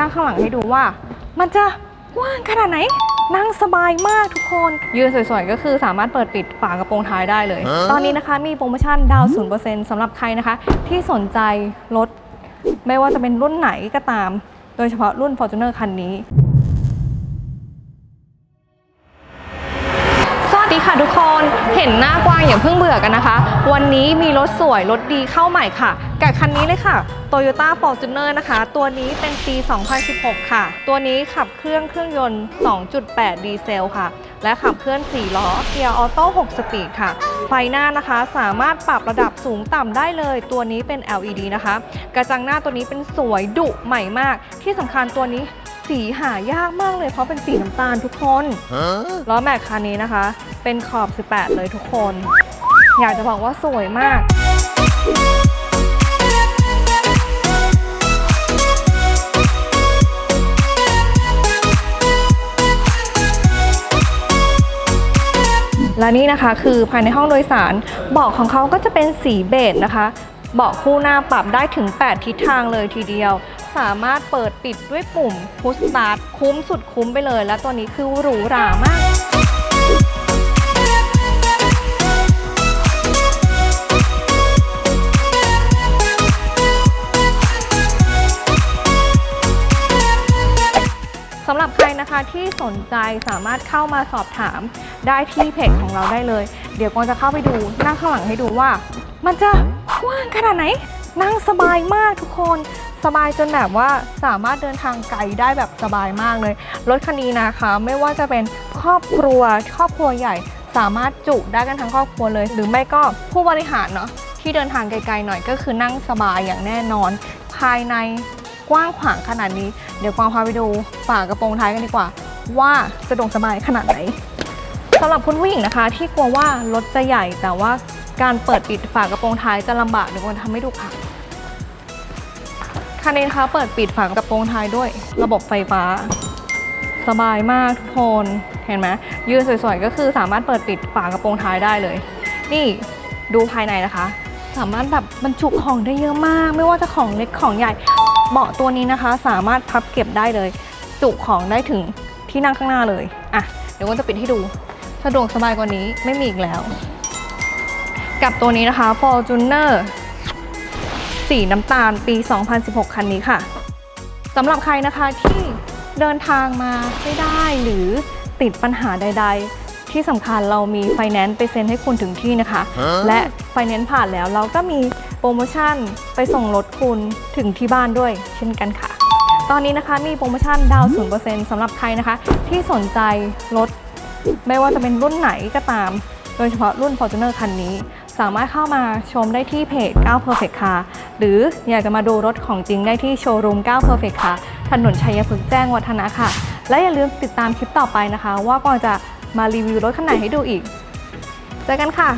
นั่งข้างหลังให้ดูว่า มันจะกว้างขนาดไหน นั่งสบายมากทุกคน ยืนสวยๆ ก็คือสามารถเปิดปิดฝากระโปรงท้ายได้เลย ตอนนี้นะคะมีโปรโมชั่นดาวน์0%สำหรับใครนะคะ ที่สนใจรถไม่ว่าจะเป็นรุ่นไหนก็ตาม โดยเฉพาะรุ่น Fortuner คันนี้ สวัสดีค่ะทุกคน เห็นหน้ากว้างอย่าเพิ่งเบื่อกันนะคะ วันนี้มีรถสวยรถดีเข้าใหม่ค่ะ กับคันนี้เลยค่ะ Toyota Fortuner นะคะ ตัวนี้เป็นปี 2016 ค่ะ ตัวนี้ขับเครื่องเครื่องยนต์ 2.8 ดีเซลค่ะ และขับเคลื่อน 4 ล้อเกียร์ออโต้ 6 สปีดค่ะ ไฟหน้านะคะสามารถปรับระดับสูงต่ำได้เลย ตัวนี้เป็น LED นะคะ กระจังหน้าตัวนี้เป็นสวยดุใหม่มาก ที่สำคัญตัวนี้ สีหายากมากเลยเพราะเป็นสีน้ำตาลทุกคนล้อแม็กคันนี้นะคะ เป็นขอบ 18 เลยทุกคน อยากจะบอกว่าสวยมากและนี่นะคะคือภายในห้องโดยสารเบาะของเขาก็จะเป็นสีเบจนะคะ เบาะคู่หน้าปรับได้ถึง 8 ทิศทางเลยทีเดียว สามารถเปิดปิดด้วยปุ่มพุชสตาร์ทคุ้มสุดคุ้มไปเลย และตัวนี้คือหรูหรามากสำหรับใครนะคะที่สนใจสามารถเข้ามาสอบถามได้ที่เพจของเราได้เลย เดี๋ยวกวาจะเข้าไปดูนั่งข้างหลังให้ดูว่า มันจะกว้างขนาดไหน นั่งสบายมากทุกคน สบายจนแบบว่าสามารถเดินทางไกลได้แบบสบายมากเลย รถคันนี้นะคะ ไม่ว่าจะเป็นครอบครัวครอบครัวใหญ่ สามารถจุได้กันทั้งครอบครัวเลย หรือไม่ก็ผู้บริหารเนาะที่เดินทางไกลๆหน่อยก็คือนั่งสบายอย่างแน่นอน ภายในกว้างขวางขนาดนี้ เดี๋ยวกวางพาไปดูฝากระโปรงท้ายกันดีกว่า ว่าสะดวกสบายขนาดไหนสำหรับคุณผู้หญิงนะคะ ที่กลัวว่ารถจะใหญ่แต่ว่าการเปิดปิดฝากระโปรงท้ายจะลำบากเดี๋ยวกวางทำให้ดูค่ะ คันนี้นะคะเปิดปิดฝากระโปรงท้ายด้วย ระบบไฟฟ้า สบายมากทุกคนเห็นไหมยืนสวยๆ ก็คือสามารถเปิดปิดฝากระโปรงท้ายได้เลย นี่ดูภายในนะคะ สามารถแบบบรรจุของได้เยอะมาก ไม่ว่าจะของเล็กของใหญ่เบาะตัวนี้นะคะ สามารถพับเก็บได้เลย จุของได้ถึงที่นั่งข้างหน้าเลยอะเดี๋ยวว่าจะปิดให้ดู สะดวกสบายกว่านี้ไม่มีอีกแล้ว กับตัวนี้นะคะ Fortuner สีน้ำตาลปี 2016 คันนี้ค่ะสำหรับใครนะคะที่เดินทางมาไม่ได้หรือติดปัญหาใด ๆ ที่สำคัญเรามีไฟแนนซ์ไปเซ็นให้คุณถึงที่นะคะ และไฟแนนซ์ผ่านแล้วเราก็มีโปรโมชั่นไปส่งรถคุณถึงที่บ้านด้วย เช่นกันค่ะ ตอนนี้นะคะมีโปรโมชั่นดาวน์0%สำหรับใครนะคะ ที่สนใจรถไม่ว่าจะเป็นรุ่นไหนก็ตาม โดยเฉพาะรุ่น Fortuner คันนี้ สามารถเข้ามาชมได้ที่เพจ9 Perfect Car หรืออยากจะมาดูรถของจริงได้ที่โชว์รูม9 Perfect Car ถนนชัยพฤกษ์แจ้งวัฒนะค่ะ และอย่าลืมติดตามคลิปต่อไปนะคะ ว่ากวางจะมารีวิวรถคันไหนให้ดูอีก เจอกันค่ะ